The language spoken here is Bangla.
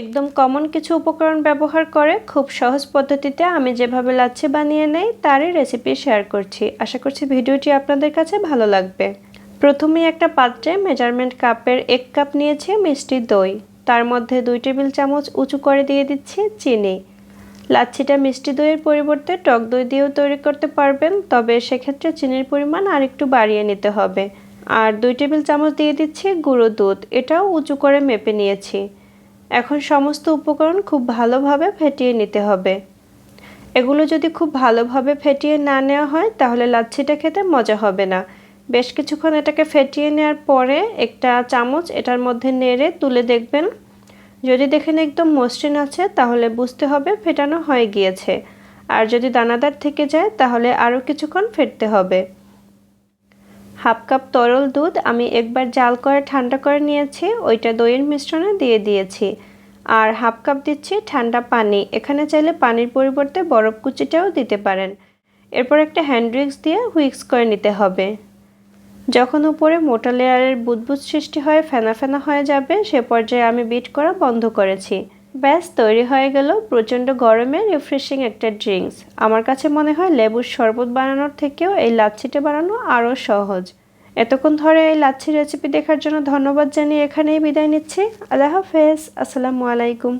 একদম কমন কিছু উপকরণ ব্যবহার করে খুব সহজ পদ্ধতিতে আমি যেভাবে লাচ্ছি বানিয়ে নেই, তারই রেসিপি শেয়ার করছি। আশা করছি ভিডিওটি আপনাদের কাছে ভালো লাগবে। প্রথমে একটা পাত্রে মেজারমেন্ট কাপের এক কাপ নিয়েছি মিষ্টি দই। তার মধ্যে দুই টেবিল চামচ উঁচু করে দিয়ে দিচ্ছি চিনি। লাচ্ছিটা মিষ্টি দইয়ের পরিবর্তে টক দই দিয়েও তৈরি করতে পারবেন, তবে সেক্ষেত্রে চিনির পরিমাণ আর একটু বাড়িয়ে নিতে হবে। আর দুই টেবিল চামচ দিয়ে দিচ্ছি গুঁড়ো দুধ। এটাও উঁচু করে মেপে নিয়েছি। এখন সমস্ত উপকরণ খুব ভালোভাবে ফেটিয়ে নিতে হবে। এগুলো যদি খুব ভালোভাবে ফেটিয়ে না নেওয়া হয়, তাহলে লাচ্ছিটা খেতে মজা হবে না। বেশ কিছুক্ষণ এটাকে ফেটিয়ে নেওয়ার পরে একটা চামচ এটার মধ্যে নেড়ে তুলে দেখবেন। যদি দেখেন একদম মসৃণ আছে, তাহলে বুঝতে হবে ফেটানো হয়ে গিয়েছে। আর যদি দানাদার থেকে যায়, তাহলে আরও কিছুক্ষণ ফেটতে হবে। হাফ কাপ তরল দুধ আমি একবার জাল করে ঠান্ডা করে নিয়েছি, ওইটা দইয়ের মিশ্রণে দিয়ে দিয়েছি। আর হাফ কাপ দিচ্ছি ঠান্ডা পানি, এখানে চাইলে পানির পরিবর্তে বরফ কুচিটাও দিতে পারেন। এরপর একটা হ্যান্ড দিয়ে হুইক্স করে নিতে হবে। যখন উপরে মোটা লেয়ারের বুদবুদ সৃষ্টি হয়ে ফেনা ফেনা হয়ে যাবে, সে পর্যায়ে আমি বিট করা বন্ধ করেছি। ব্যাস, তৈরি হয়ে গেল প্রচণ্ড গরমে রিফ্রেশিং একটা ড্রিঙ্কস আমার কাছে মনে হয় লেবুর শরবত বানানোর থেকেও এই লাচ্ছিটা বানানো আরও সহজ। এতক্ষণ ধরে এই লাচ্ছি রেসিপি দেখার জন্য ধন্যবাদ জানিয়ে এখানেই বিদায় নিচ্ছি। আল্লাহ হাফেজ। আসসালামু আলাইকুম।